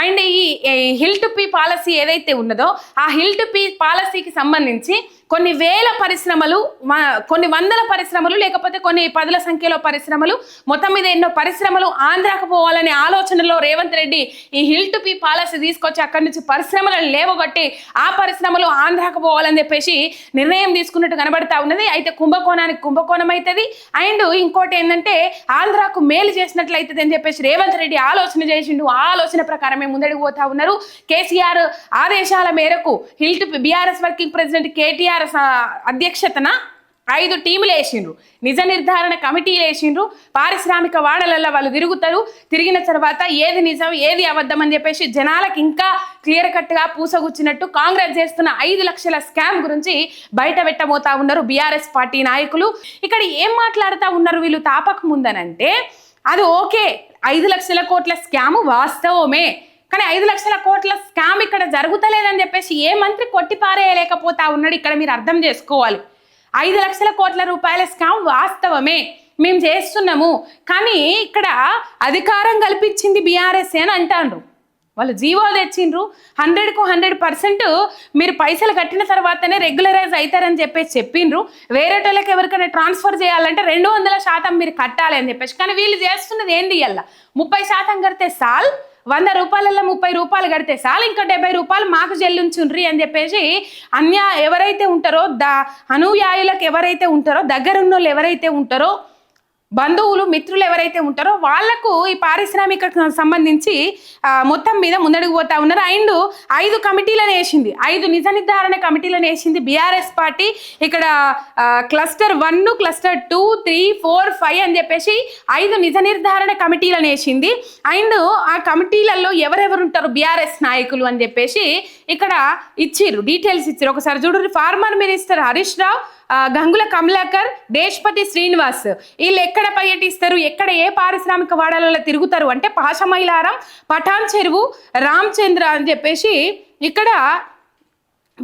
And ఈ hill to P policy ఏదైతే ఉన్నదో ఆ హిల్ టు పీ పాలసీకి సంబంధించి కొన్ని వేల పరిశ్రమలు కొన్ని వందల పరిశ్రమలు లేకపోతే కొన్ని పదుల సంఖ్యలో పరిశ్రమలు మొత్తం మీద ఎన్నో పరిశ్రమలు ఆంధ్రాకు పోవాలనే ఆలోచనలో రేవంత్ రెడ్డి ఈ హిల్ టు పీ పాలసీ తీసుకొచ్చి అక్కడి నుంచి పరిశ్రమలను లేవగొట్టి ఆ పరిశ్రమలు ఆంధ్రాకు పోవాలని చెప్పేసి నిర్ణయం తీసుకున్నట్టు కనబడతా ఉన్నది. అయితే కుంభకోణానికి కుంభకోణం అవుతుంది అండ్ ఇంకోటి ఏంటంటే ఆంధ్రాకు మేలు చేసినట్లయితుంది అని చెప్పేసి రేవంత్ రెడ్డి ఆలోచన చేసిండు. ఆ ఆలోచన ప్రకారమే ముందడికి పోతా ఉన్నారు. కేసీఆర్ ఆదేశాల మేరకు హిల్ టు బీఆర్ఎస్ వర్కింగ్ ప్రెసిడెంట్ కేటీఆర్ స- అధ్యక్షతన ఐదు టీములు వేసిండ్రు. నిజ నిర్ధారణ కమిటీలు వేసిండ్రు. పారిశ్రామిక వాడలలో వాళ్ళు తిరుగుతారు. తిరిగిన తర్వాత ఏది నిజం ఏది అబద్ధం అని చెప్పేసి జనాలకు ఇంకా క్లియర్ కట్గా పూసగుచ్చినట్టు కాంగ్రెస్ చేస్తున్న ఐదు లక్షల స్కామ్ గురించి బయట పెట్టబోతా ఉన్నారు బీఆర్ఎస్ పార్టీ నాయకులు. ఇక్కడ ఏం మాట్లాడుతూ ఉన్నారు వీళ్ళు తాపక ముందనంటే అది ఓకే ఐదు లక్షల కోట్ల స్కామ్ వాస్తవమే. కానీ ఐదు లక్షల కోట్ల స్కామ్ ఇక్కడ జరుగుతలేదని చెప్పేసి ఏ మంత్రి కొట్టి పారేయలేకపోతా ఉన్నాడు ఇక్కడ మీరు అర్థం చేసుకోవాలి. ఐదు లక్షల కోట్ల రూపాయల స్కామ్ వాస్తవమే. మేము చేస్తున్నాము. కానీ ఇక్కడ అధికారం కల్పించింది బీఆర్ఎస్ అని అంటాండ్రు. వాళ్ళు జీవో తెచ్చిండ్రు. హండ్రెడ్కు హండ్రెడ్ పర్సెంట్ మీరు పైసలు కట్టిన తర్వాతనే రెగ్యులరైజ్ అవుతారని చెప్పేసి చెప్పిండ్రు. వేరేటోళ్ళకి ఎవరికైనా ట్రాన్స్ఫర్ చేయాలంటే రెండు వందల శాతం మీరు కట్టాలి అని చెప్పేసి. కానీ వీళ్ళు చేస్తున్నది ఏంది ఇయ్యాల? ముప్పై శాతం కడితే సాల్ వంద రూపాయలలో ముప్పై రూపాయలు కడితే చాలు ఇంకా డెబ్బై రూపాయలు మాకు చెల్లించుండ్రి అని చెప్పేసి అన్య ఎవరైతే ఉంటారో ద అనుయాయులకు ఎవరైతే ఉంటారో దగ్గరున్న వాళ్ళు ఎవరైతే ఉంటారో బంధువులు మిత్రులు ఎవరైతే ఉంటారో వాళ్ళకు ఈ పారిశ్రామిక సంబంధించి మొత్తం మీద ముందడుగు పోతా ఉన్నారు. అండ్ ఐదు కమిటీలను వేసింది. ఐదు నిజ నిర్ధారణ కమిటీలను వేసింది బీఆర్ఎస్ పార్టీ. ఇక్కడ cluster one cluster two three four five అని చెప్పేసి ఐదు నిజ నిర్ధారణ కమిటీలను వేసింది. అండ్ ఆ కమిటీలలో ఎవరెవరు ఉంటారు? బీఆర్ఎస్ నాయకులు అని చెప్పేసి ఇక్కడ ఇచ్చిర్రు. డీటెయిల్స్ ఇచ్చారు ఒకసారి చూడండి ఫార్మర్ మినిస్టర్ హరీష్ రావు గంగుల కమలాకర్ దేశ్పతి శ్రీనివాస్. వీళ్ళు ఎక్కడ పర్యటిస్తారు? ఎక్కడ ఏ పారిశ్రామిక వాడలలో తిరుగుతారు? అంటే పాషమైలారం పఠాన్ చెరువు రామచంద్ర అని చెప్పేసి ఇక్కడ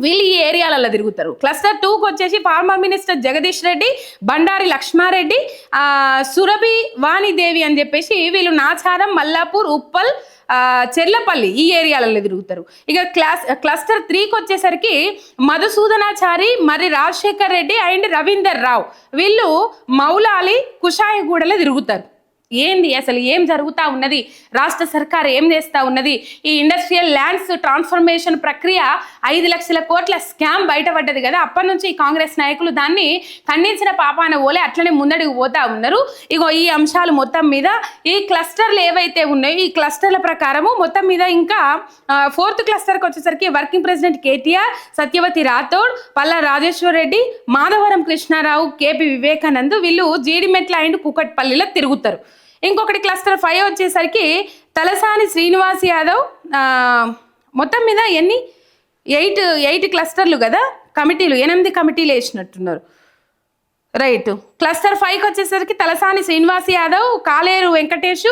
వీళ్ళు ఈ ఏరియాలలో తిరుగుతారు. క్లస్టర్ టూకి వచ్చేసి ఫార్మర్ మినిస్టర్ జగదీష్ రెడ్డి బండారి లక్ష్మారెడ్డి సురభి వాణిదేవి అని చెప్పేసి వీళ్ళు నాచారం మల్లాపూర్ ఉప్పల్ చెర్లపల్లి ఈ ఏరియాలలో తిరుగుతారు. ఇక క్లాస్ క్లస్టర్ త్రీకి వచ్చేసరికి మధుసూదనాచారి మరి రాజశేఖర్ రెడ్డి అండ్ రవీందర్ రావు. వీళ్ళు మౌలాలి కుషాయిగూడలో తిరుగుతారు. ఏంది? అసలు ఏం జరుగుతూ ఉన్నది? రాష్ట్ర సర్కార్ ఏం చేస్తా ఉన్నది? ఈ ఇండస్ట్రియల్ ల్యాండ్స్ ట్రాన్స్ఫర్మేషన్ ప్రక్రియ ఐదు లక్షల కోట్ల స్కామ్ బయటపడ్డది కదా? అప్పటి నుంచి ఈ కాంగ్రెస్ నాయకులు దాన్ని ఖండించిన పాపాన ఓలే అట్లనే ముందడుగు పోతా ఉన్నారు. ఇగో ఈ అంశాలు మొత్తం మీద ఈ క్లస్టర్లు ఏవైతే ఉన్నాయో ఈ క్లస్టర్ల ప్రకారము మొత్తం మీద ఇంకా ఫోర్త్ క్లస్టర్కి వచ్చేసరికి వర్కింగ్ ప్రెసిడెంట్ కేటీఆర్ సత్యవతి రాథోడ్ పల్లా రాజేశ్వర్ రెడ్డి మాధవరం కృష్ణారావు కేపీ వివేకానంద్ వీళ్ళు జీడిమెట్ల అండ్ కుకట్పల్లిలో తిరుగుతారు. ఇంకొకటి క్లస్టర్ ఫైవ్ వచ్చేసరికి తలసాని శ్రీనివాస్ యాదవ్ మొత్తం మీద ఎన్ని? ఎయిట్ ఎయిట్ క్లస్టర్లు కదా? కమిటీలు ఎనిమిది కమిటీలు వేసినట్టున్నారు. రైట్. క్లస్టర్ ఫైవ్కి వచ్చేసరికి తలసాని శ్రీనివాస్ యాదవ్ కాలేరు వెంకటేష్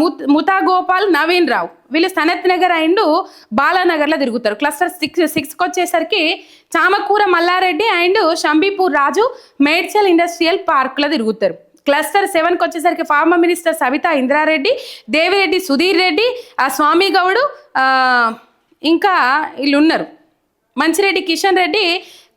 ముత్ ముతా గోపాల్ నవీన్ రావు. వీళ్ళు సనత్ నగర్ అండ్ బాలానగర్లో తిరుగుతారు. క్లస్టర్ సిక్స్ సిక్స్కి వచ్చేసరికి చామకూర మల్లారెడ్డి అండ్ షంబీపూర్ రాజు మేడ్చల్ ఇండస్ట్రియల్ పార్క్లో తిరుగుతారు. క్లస్టర్ సెవెన్కి వచ్చేసరికి ఫార్మర్ మినిస్టర్ సవితా ఇంద్రారెడ్డి దేవిరెడ్డి సుధీర్ రెడ్డి ఆ స్వామి గౌడు ఇంకా వీళ్ళు ఉన్నారు మంచిరెడ్డి కిషన్ రెడ్డి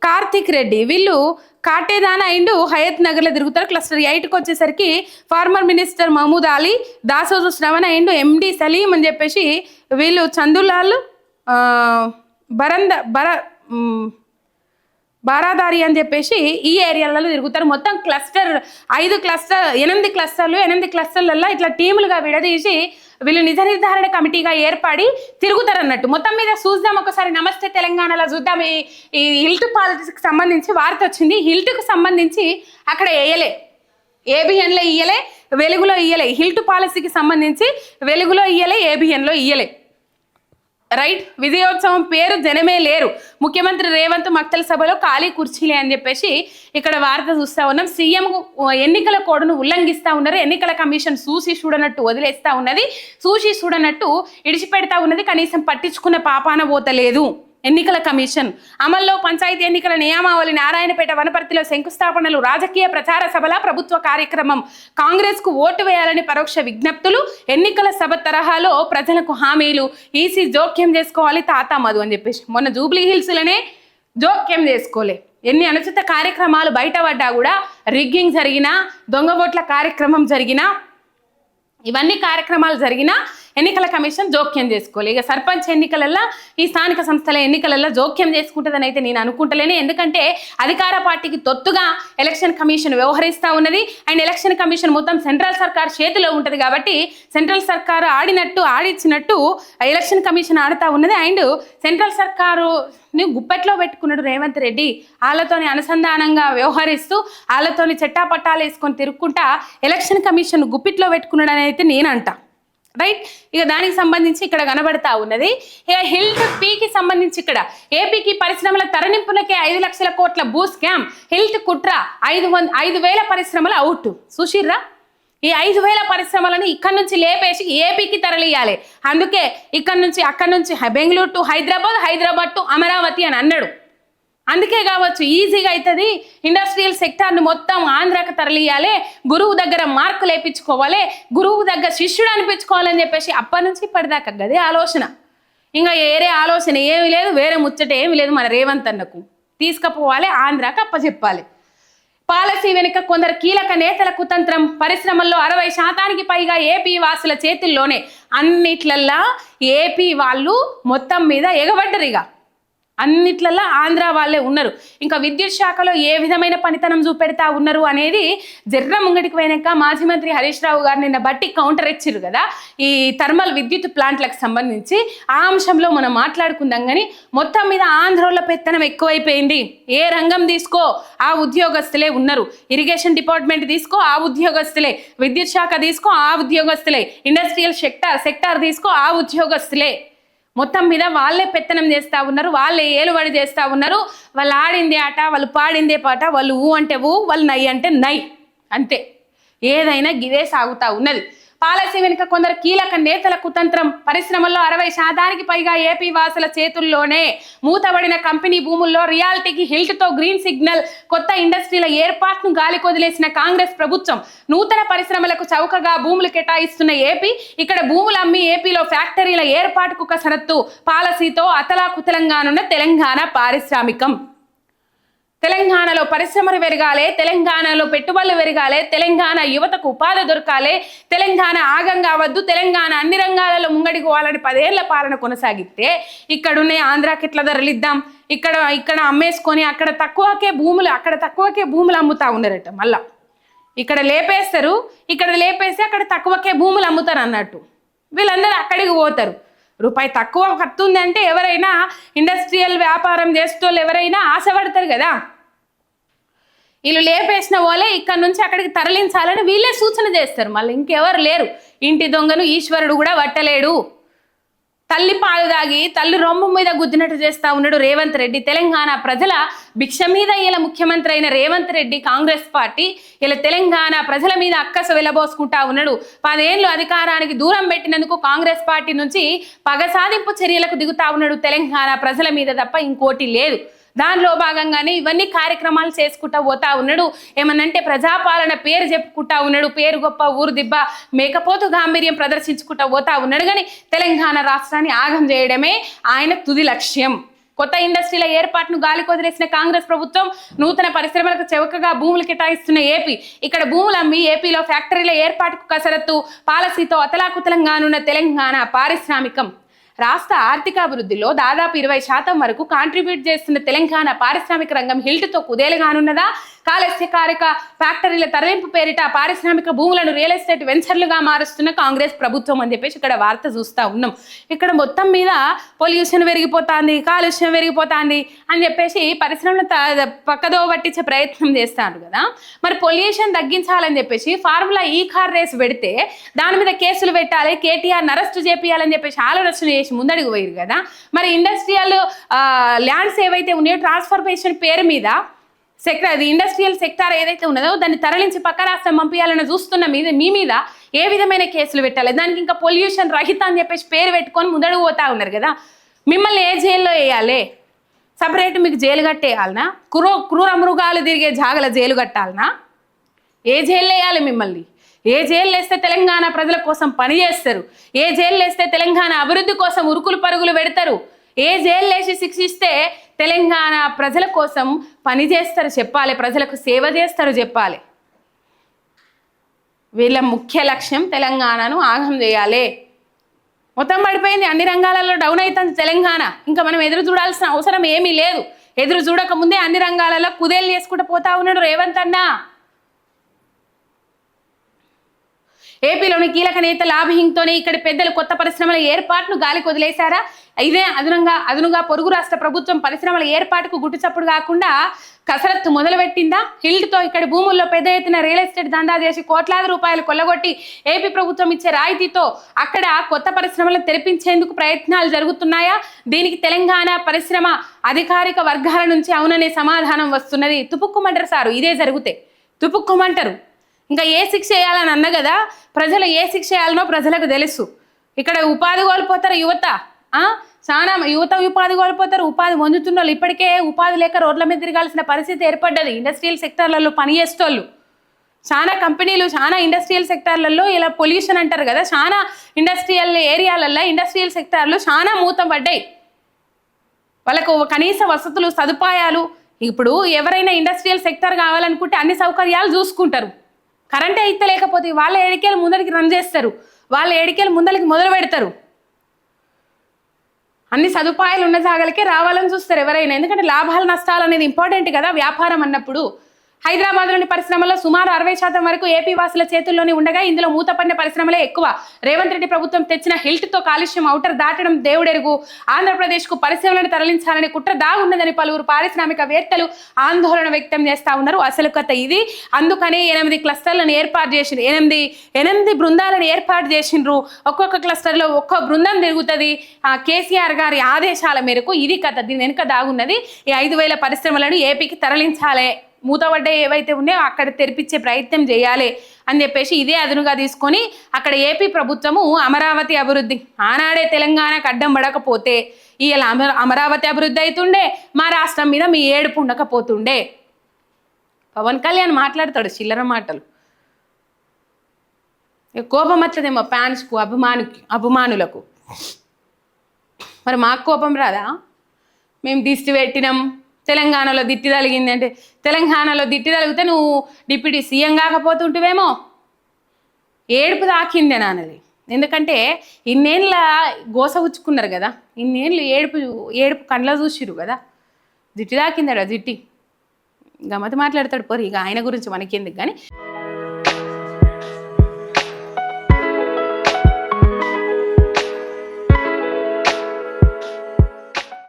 కార్తిక్ రెడ్డి వీళ్ళు కాటేదాన అండ్ హయత్ నగర్లో తిరుగుతారు. క్లస్టర్ ఎయిట్కి వచ్చేసరికి former minister Mahmood Ali Dasoju Sravana and ఎండి సలీం అని చెప్పేసి వీళ్ళు చందులాల్ ఆ, బరంద బర బారాదారి అని చెప్పేసి ఈ ఏరియాలలో తిరుగుతారు. మొత్తం క్లస్టర్ ఐదు క్లస్టర్ ఎనిమిది క్లస్టర్లు ఎనిమిది క్లస్టర్లలో ఇట్లా టీములుగా విడదీసి వీళ్ళు నిజ నిర్ధారణ కమిటీగా ఏర్పడి తిరుగుతారన్నట్టు. మొత్తం మీద చూద్దాం ఒకసారి నమస్తే తెలంగాణలో చూద్దాం. ఈ ఈ హిల్ట్ పాలిటిక్స్కి సంబంధించి వార్త వచ్చింది. హిల్ట్కు సంబంధించి అక్కడ వేయలే. ఏబిఎన్లో ఇయ్యలే వెలుగులో ఇయ్యలే. హిల్ట్ పాలసీకి సంబంధించి వెలుగులో ఇయ్యలే ఏబిఎన్లో ఇయ్యలే. రైట్? విజయోత్సవం పేరు జనమే లేరు. ముఖ్యమంత్రి రేవంత్ మక్తల సభలో ఖాళీ కుర్చీలే అని చెప్పేసి ఇక్కడ వార్త చూస్తా ఉన్నాం. సీఎం ఎన్నికల కోడ్ను ఉల్లంఘిస్తా ఉన్నారు. ఎన్నికల కమిషన్ చూసి చూడనట్టు వదిలేస్తా ఉన్నది. చూసి చూడనట్టు ఇడిచిపెడతా ఉన్నది. కనీసం పట్టించుకున్న పాపాన పోతలేదు. ఎన్నికల కమిషన్. అమల్లో పంచాయతీ ఎన్నికల నియామావళి నారాయణపేట వనపర్తిలో శంకుస్థాపనలు రాజకీయ ప్రచార సభల ప్రభుత్వ కార్యక్రమం. కాంగ్రెస్కు ఓటు వేయాలని పరోక్ష విజ్ఞప్తులు ఎన్నికల సభ తరహాలో ప్రజలకు హామీలు ఈసీ జోక్యం చేసుకోవాలి తాత మధు అని చెప్పేసి. మొన్న జూబ్లీ హిల్స్లోనే జోక్యం చేసుకోలే. ఎన్ని అనుచిత కార్యక్రమాలు బయటపడ్డా కూడా రిగ్గింగ్ జరిగినా దొంగ ఓట్ల కార్యక్రమం జరిగినా ఇవన్నీ కార్యక్రమాలు జరిగినా ఎన్నికల కమిషన్ జోక్యం చేసుకోవాలి ఇక సర్పంచ్ ఎన్నికలల్లో ఈ స్థానిక సంస్థల ఎన్నికలలో జోక్యం చేసుకుంటుందని అయితే నేను అనుకుంటలేను. ఎందుకంటే అధికార పార్టీకి తొత్తుగా ఎలక్షన్ కమిషన్ వ్యవహరిస్తూ ఉన్నది. అండ్ ఎలక్షన్ కమిషన్ మొత్తం సెంట్రల్ సర్కార్ చేతిలో ఉంటుంది కాబట్టి సెంట్రల్ సర్కారు ఆడినట్టు ఆడిచ్చినట్టు ఎలక్షన్ కమిషన్ ఆడుతూ ఉన్నది. అండ్ సెంట్రల్ సర్కారు ని గుప్పెట్లో పెట్టుకున్నాడు రేవంత్ రెడ్డి. వాళ్ళతోని అనుసంధానంగా వ్యవహరిస్తూ వాళ్ళతోని చెట్టాపట్టాలు వేసుకొని తిరుక్కుంటా ఎలక్షన్ కమిషన్ గుప్పిట్లో పెట్టుకున్నాడు అని అయితే నేను రైట్ ఇక దానికి సంబంధించి ఇక్కడ కనబడతా ఉన్నది. ఇక హిల్ట్ పీకి సంబంధించి ఇక్కడ ఏపీకి పరిశ్రమల తరలింపులకే ఐదు లక్షల కోట్ల భూ స్కామ్ హిల్ట్ కుట్ర ఐదు వంద ఐదు వేల పరిశ్రమల అవుట్ సుశీర్రా ఈ ఐదు వేల పరిశ్రమలను ఇక్కడ నుంచి లేపేసి ఏపీకి తరలియాలి అందుకే ఇక్కడ నుంచి అక్కడ నుంచి బెంగళూరు టు హైదరాబాద్ హైదరాబాద్ టు అమరావతి అని అన్నాడు. అందుకే కావచ్చు ఈజీగా అవుతుంది ఇండస్ట్రియల్ సెక్టార్ని మొత్తం ఆంధ్రాకి తరలియాలి గురువు దగ్గర మార్కులు వేయించుకోవాలి గురువు దగ్గర శిష్యుడు అనిపించుకోవాలని చెప్పేసి అప్పటి నుంచి ఇప్పటిదాకా గదే ఆలోచన. ఇంకా వేరే ఆలోచన ఏమి లేదు వేరే ముచ్చట ఏమి లేదు మన రేవంత్ అన్నకు. తీసుకుపోవాలి ఆంధ్రాకి అప్పచెప్పాలి పాలసీ వెనుక కొందరు కీలక నేతల కుతంత్రం పరిశ్రమల్లో అరవై శాతానికి పైగా ఏపీ వాసుల చేతుల్లోనే అన్నిట్లల్లా ఏపీ వాళ్ళు మొత్తం మీద ఎగబడ్డరు అన్నిట్లలో అన్నిట్లల్లో ఆంధ్ర వాళ్ళే ఉన్నారు. ఇంకా విద్యుత్ శాఖలో ఏ విధమైన పనితనం చూపెడతా ఉన్నారు అనేది జర్ర ముంగటికి పోయినాక మాజీ మంత్రి హరీష్ రావు గారు నిన్న బట్టి కౌంటర్ ఇచ్చారు కదా. ఈ థర్మల్ విద్యుత్ ప్లాంట్లకు సంబంధించి ఆ అంశంలో మనం మాట్లాడుకుందాం కానీ మొత్తం మీద ఆంధ్రలో పెత్తనం ఎక్కువైపోయింది. ఏ రంగం తీసుకో ఆ ఉద్యోగస్తులే ఉన్నారు. ఇరిగేషన్ డిపార్ట్మెంట్ తీసుకో ఆ ఉద్యోగస్తులే. విద్యుత్ శాఖ తీసుకో ఆ ఉద్యోగస్తులే. ఇండస్ట్రియల్ సెక్టార్ సెక్టార్ తీసుకో ఆ ఉద్యోగస్తులే. మొత్తం మీద వాళ్ళే పెత్తనం చేస్తా ఉన్నారు వాళ్ళే ఏలుబడి చేస్తూ ఉన్నారు. వాళ్ళు ఆడిందే ఆట వాళ్ళు పాడిందే పాట వాళ్ళు ఊ అంటే ఊ వాళ్ళు నై అంటే నై. అంతే. ఏదైనా గిదే సాగుతూ ఉన్నది. పాలసీ వెనుక కొందరు కీలక నేతల కుతంత్రం. పరిశ్రమల్లో అరవై శాతానికి పైగా ఏపీ వాసుల చేతుల్లోనే మూతబడిన కంపెనీ భూముల్లో రియాలిటీకి హిల్ట్తో గ్రీన్ సిగ్నల్ కొత్త ఇండస్ట్రీల ఏర్పాటును గాలికొదిలేసిన కాంగ్రెస్ ప్రభుత్వం నూతన పరిశ్రమలకు చౌకగా భూములు కేటాయిస్తున్న ఏపీ ఇక్కడ భూములు అమ్మి ఏపీలో ఫ్యాక్టరీల ఏర్పాటుకు కసరత్తు పాలసీతో అతలాకుతలంగానున్న తెలంగాణ పారిశ్రామికం. తెలంగాణలో పరిశ్రమలు పెరగాలి తెలంగాణలో పెట్టుబడులు పెరగాలి తెలంగాణ యువతకు ఉపాధి దొరకాలి తెలంగాణ ఆగం కావద్దు తెలంగాణ అన్ని రంగాలలో ముంగడికి పోవాలని పదేళ్ళ పాలన కొనసాగితే ఇక్కడున్న ఆంధ్రాకి ఎట్లా ధరలిద్దాం ఇక్కడ ఇక్కడ అమ్మేసుకొని అక్కడ తక్కువకే భూములు అక్కడ తక్కువకే భూములు అమ్ముతా ఉన్నారట మళ్ళా. ఇక్కడ లేపేస్తారు ఇక్కడ లేపేసి అక్కడ తక్కువకే భూములు అమ్ముతారు అన్నట్టు. వీళ్ళందరూ అక్కడికి పోతారు. రూపాయి తక్కువ ఖర్చు ఉందంటే ఎవరైనా ఇండస్ట్రియల్ వ్యాపారం చేసేటోళ్ళు ఎవరైనా ఆశపడతారు కదా. వీళ్ళు లేపేసిన వాళ్ళే ఇక్కడ నుంచి అక్కడికి తరలించాలని వీళ్ళే సూచన చేస్తారు. మళ్ళీ ఇంకెవరు లేరు. ఇంటి దొంగను ఈశ్వరుడు కూడా పట్టలేడు తల్లి పాలు దాగి తల్లి రొమ్ము మీద గుద్దినట్టు చేస్తా ఉన్నాడు రేవంత్ రెడ్డి. తెలంగాణ ప్రజల భిక్ష మీద ఇలా ముఖ్యమంత్రి అయిన రేవంత్ రెడ్డి కాంగ్రెస్ పార్టీ ఇలా తెలంగాణ ప్రజల మీద అక్కస వెలబోసుకుంటా ఉన్నాడు. పదేళ్ళు అధికారానికి దూరం పెట్టినందుకు కాంగ్రెస్ పార్టీ నుంచి పగ సాధింపు చర్యలకు దిగుతా ఉన్నాడు తెలంగాణ ప్రజల మీద తప్ప ఇంకోటి లేదు. దానిలో భాగంగానే ఇవన్నీ కార్యక్రమాలు చేసుకుంటా పోతా ఉన్నాడు. ఏమనంటే ప్రజాపాలన పేరు చెప్పుకుంటా ఉన్నాడు. పేరు గొప్ప ఊరు దిబ్బ మేకపోతు గాంభీర్యం ప్రదర్శించుకుంటా పోతా ఉన్నాడు. కానీ తెలంగాణ రాష్ట్రాన్ని ఆగం చేయడమే ఆయన తుది లక్ష్యం. కొత్త ఇండస్ట్రీల ఏర్పాటును గాలికొదిలేసిన కాంగ్రెస్ ప్రభుత్వం నూతన పరిశ్రమలకు చౌకగా భూములు కేటాయిస్తున్న ఏపీ. ఇక్కడ భూములు అమ్మి ఏపీలో ఫ్యాక్టరీల ఏర్పాటుకు కసరత్తు పాలసీతో అతలాకుతలంగానున్న తెలంగాణ పారిశ్రామికం. రాష్ట్ర ఆర్థికాభివృద్ధిలో దాదాపు ఇరవై శాతం వరకు కాంట్రిబ్యూట్ చేస్తున్న తెలంగాణ పారిశ్రామిక రంగం హిల్ట్తో కుదేలుగానున్నదా? కాలస్యకారిక ఫ్యాక్టరీల తరలింపు పేరిట పారిశ్రామిక భూములను రియల్ ఎస్టేట్ వెంచర్లుగా మారుస్తున్న కాంగ్రెస్ ప్రభుత్వం అని చెప్పేసి ఇక్కడ వార్త చూస్తా ఉన్నాం. ఇక్కడ మొత్తం మీద పొల్యూషన్ పెరిగిపోతుంది కాలుష్యం పెరిగిపోతుంది అని చెప్పేసి పరిశ్రమలు త- పక్కదో పట్టించే ప్రయత్నం చేస్తారు కదా. మరి పొల్యూషన్ తగ్గించాలని చెప్పేసి ఫార్ములా ఈ కార్ రేస్ పెడితే దాని మీద కేసులు పెట్టాలి కేటీఆర్ అరెస్ట్ చేపియాలని చెప్పేసి ఆలోచన చేసి ముందడుగు పోయారు కదా. మరి ఇండస్ట్రియల్ ల్యాండ్స్ ఏవైతే ఉన్నాయో ట్రాన్స్ఫర్మేషన్ పేరు మీద సెక్టర్ అది ఇండస్ట్రియల్ సెక్టార్ ఏదైతే ఉన్నదో దాన్ని తరలించి పక్క రాష్ట్రం పంపించాలని చూస్తున్న మీద మీ మీద ఏ విధమైన కేసులు పెట్టాలి? దానికి ఇంకా పొల్యూషన్ రహిత అని చెప్పేసి పేరు పెట్టుకొని ముందడుగు పోతా ఉన్నారు కదా. మిమ్మల్ని ఏ జైల్లో వేయాలి? సపరేట్ మీకు జైలు కట్టేయాలనా? క్రూ క్రూర మృగాలు తిరిగే జాగల జైలు కట్టాలనా? ఏ జైలు వేయాలి మిమ్మల్ని? ఏ జైలు వేస్తే తెలంగాణ ప్రజల కోసం పని చేస్తారు? ఏ జైలు వేస్తే తెలంగాణ అభివృద్ధి కోసం ఉరుకులు పరుగులు పెడతారు? ఏ జైలు వేసి శిక్షిస్తే తెలంగాణ ప్రజల కోసం పని చేస్తారు చెప్పాలి ప్రజలకు సేవ చేస్తారు చెప్పాలి. వీళ్ళ ముఖ్య లక్ష్యం తెలంగాణను ఆగం చేయాలి. మొత్తం పడిపోయింది అన్ని రంగాలలో డౌన్ అవుతుంది తెలంగాణ. ఇంకా మనం ఎదురు చూడాల్సిన అవసరం ఏమీ లేదు. ఎదురు చూడకముందే అన్ని రంగాలలో కుదేలు చేసుకుంటూ పోతా ఉన్నాడు రేవంత్ అన్నా. ఏపీలోని కీలక నేత లాభహింగ్తోనే ఇక్కడ పెద్దలు కొత్త పరిశ్రమల ఏర్పాటును గాలికి వదిలేశారా? ఇదే అదనంగా అదనుగా పొరుగు రాష్ట్ర ప్రభుత్వం పరిశ్రమల ఏర్పాటుకు గుట్టుచప్పుడు కాకుండా కసరత్తు మొదలుపెట్టిందా? హిల్ట్తో ఇక్కడ భూముల్లో పెద్ద ఎత్తున రియల్ ఎస్టేట్ దందా చేసి కోట్లాది రూపాయలు కొల్లగొట్టి ఏపీ ప్రభుత్వం ఇచ్చే రాయితీతో అక్కడ కొత్త పరిశ్రమలు తెరిపించేందుకు ప్రయత్నాలు జరుగుతున్నాయా? దీనికి తెలంగాణ పరిశ్రమ అధికారిక వర్గాల నుంచి అవుననే సమాధానం వస్తున్నది. తుపుక్కుమంటారు సారు ఇదే జరిగితే. తుపుక్కుమంటారు. ఇంకా ఏ శిక్ష వేయాలని అన్న కదా ప్రజలు ఏ శిక్ష వేయాలనో ప్రజలకు తెలుసు. ఇక్కడ ఉపాధి కోల్పోతారు యువత. చాలా యువత ఉపాధి కోల్పోతారు ఉపాధి పొందుతున్న వాళ్ళు ఇప్పటికే ఉపాధి లేక రోడ్ల మీద తిరగాల్సిన పరిస్థితి ఏర్పడ్డది. ఇండస్ట్రియల్ సెక్టార్లలో పనిచేసేటోళ్ళు చాలా కంపెనీలు చాలా ఇండస్ట్రియల్ సెక్టార్లలో ఇలా పొల్యూషన్ అంటారు కదా చాలా ఇండస్ట్రియల్ ఏరియాలలో ఇండస్ట్రియల్ సెక్టార్లు చాలా మూతం పడ్డాయి. వాళ్ళకు కనీస వసతులు సదుపాయాలు. ఇప్పుడు ఎవరైనా ఇండస్ట్రియల్ సెక్టర్ కావాలనుకుంటే అన్ని సౌకర్యాలు చూసుకుంటారు. కరెంటే అయితే లేకపోతే వాళ్ళ ఏడికేలు ముందరికి రన్ చేస్తారు. వాళ్ళ ఏడికేలు ముందరికి మొదలు పెడతారు. అన్ని సదుపాయాలు ఉన్న జాగలకే రావాలని చూస్తారు ఎవరైనా. ఎందుకంటే లాభాలు నష్టాలు అనేది ఇంపార్టెంట్ కదా వ్యాపారం అన్నప్పుడు. హైదరాబాద్లోని పరిశ్రమల్లో సుమారు అరవై శాతం వరకు ఏపీ వాసుల చేతుల్లోనే ఉండగా ఇందులో మూతపడిన పరిశ్రమలే ఎక్కువ. రేవంత్ రెడ్డి ప్రభుత్వం తెచ్చిన హిల్ట్తో కాలుష్యం అవుటర్ దాటడం దేవుడెరుగు. ఆంధ్రప్రదేశ్కు పరిశ్రమలను తరలించాలని కుట్ర దాగున్నదని పలువురు పారిశ్రామికవేత్తలు ఆందోళన వ్యక్తం చేస్తా ఉన్నారు. అసలు కథ ఇది. అందుకనే ఎనిమిది క్లస్టర్లను ఏర్పాటు చేసిండ్రు. ఎనిమిది ఎనిమిది బృందాలను ఏర్పాటు చేసిండ్రు. ఒక్కొక్క క్లస్టర్లో ఒక్కో బృందం తిరుగుతుంది. కేసీఆర్ గారి ఆదేశాల మేరకు ఇది కథ. దీని వెనుక దాగున్నది ఈ ఐదు వేల పరిశ్రమలను ఏపీకి తరలించాలి. మూతపడ్డ ఏవైతే ఉన్నాయో అక్కడ తెరిపించే ప్రయత్నం చేయాలి అని చెప్పేసి ఇదే అదునుగా తీసుకొని అక్కడ ఏపీ ప్రభుత్వము అమరావతి అభివృద్ధి. ఆనాడే తెలంగాణకు అడ్డం పడకపోతే ఇలా అమర అమరావతి అభివృద్ధి అవుతుండే మా రాష్ట్రం మీద మీ ఏడుపు ఉండకపోతుండే. పవన్ కళ్యాణ్ మాట్లాడతాడు చిల్లర మాటలు. కోపం వచ్చదేమో ఫ్యాన్స్కు అభిమానికి అభిమానులకు. మరి మాకు కోపం రాదా? మేము దిష్టి పెట్టినాం తెలంగాణలో దిట్టి తలిగింది అంటే తెలంగాణలో దిట్టి తలిగితే నువ్వు డిప్యూటీ సీఎం కాకపోతుంటివేమో. ఏడుపు తాకిందే నాన్నది. ఎందుకంటే ఇన్నేళ్ళ గోస ఉచ్చుకున్నారు కదా ఇన్నేళ్ళు ఏడుపు ఏడుపు కండ్ల చూసిరు కదా. జిట్టి తాకిందాడు జిట్టి గమ్మతి మాట్లాడతాడు పోరు ఇక ఆయన గురించి మనకెందుకు కానీ.